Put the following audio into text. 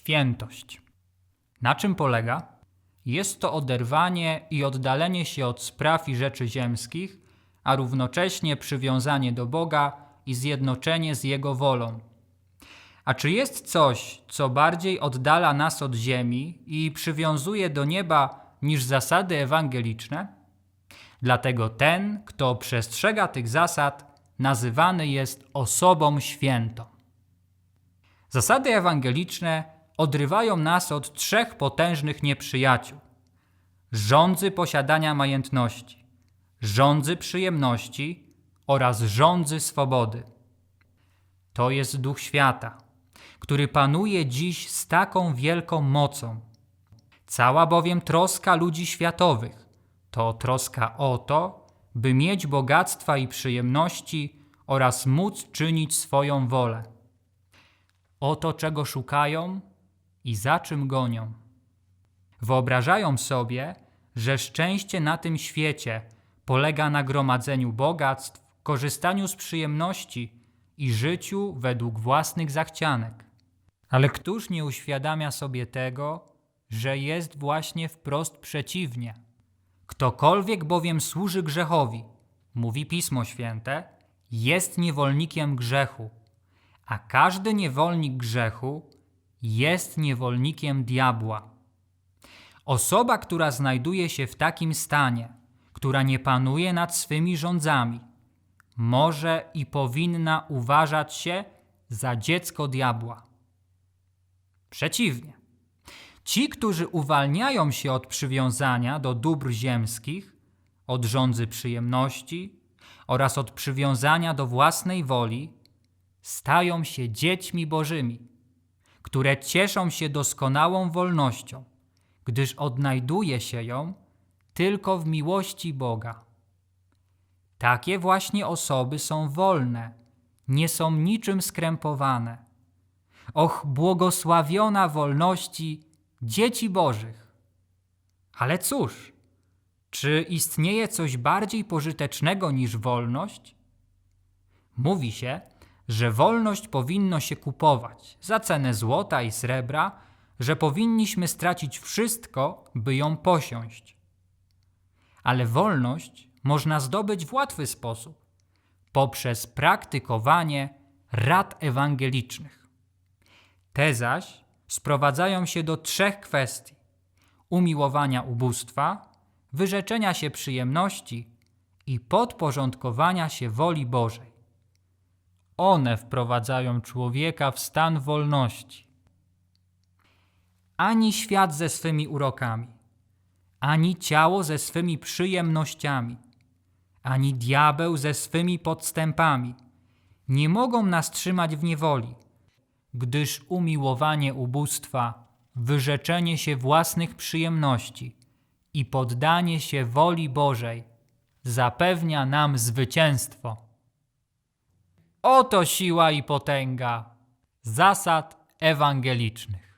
Świętość. Na czym polega? Jest to oderwanie i oddalenie się od spraw i rzeczy ziemskich, a równocześnie przywiązanie do Boga i zjednoczenie z Jego wolą. A czy jest coś, co bardziej oddala nas od ziemi i przywiązuje do nieba niż zasady ewangeliczne? Dlatego ten, kto przestrzega tych zasad, nazywany jest osobą świętą. Zasady ewangeliczne odrywają nas od trzech potężnych nieprzyjaciół: rządzy posiadania majętności, rządzy przyjemności oraz rządzy swobody. To jest duch świata, który panuje dziś z taką wielką mocą. Cała bowiem troska ludzi światowych to troska o to, by mieć bogactwa i przyjemności oraz móc czynić swoją wolę. Oto czego szukają i za czym gonią. Wyobrażają sobie, że szczęście na tym świecie polega na gromadzeniu bogactw, korzystaniu z przyjemności i życiu według własnych zachcianek. Ale któż nie uświadamia sobie tego, że jest właśnie wprost przeciwnie? Ktokolwiek bowiem służy grzechowi, mówi Pismo Święte, jest niewolnikiem grzechu, a każdy niewolnik grzechu jest niewolnikiem diabła. Osoba, która znajduje się w takim stanie, która nie panuje nad swymi rządzami, może i powinna uważać się za dziecko diabła. Przeciwnie, ci, którzy uwalniają się od przywiązania do dóbr ziemskich, od rządzy przyjemności oraz od przywiązania do własnej woli, stają się dziećmi bożymi, które cieszą się doskonałą wolnością, gdyż odnajduje się ją tylko w miłości Boga. Takie właśnie osoby są wolne, nie są niczym skrępowane. Och, błogosławiona wolności dzieci Bożych! Ale cóż, czy istnieje coś bardziej pożytecznego niż wolność? Mówi się, że wolność powinno się kupować za cenę złota i srebra, że powinniśmy stracić wszystko, by ją posiąść. Ale wolność można zdobyć w łatwy sposób poprzez praktykowanie rad ewangelicznych. Te zaś sprowadzają się do trzech kwestii: umiłowania ubóstwa, wyrzeczenia się przyjemności i podporządkowania się woli Bożej. One wprowadzają człowieka w stan wolności. Ani świat ze swymi urokami, ani ciało ze swymi przyjemnościami, ani diabeł ze swymi podstępami nie mogą nas trzymać w niewoli, gdyż umiłowanie ubóstwa, wyrzeczenie się własnych przyjemności i poddanie się woli Bożej zapewnia nam zwycięstwo. Oto siła i potęga zasad ewangelicznych.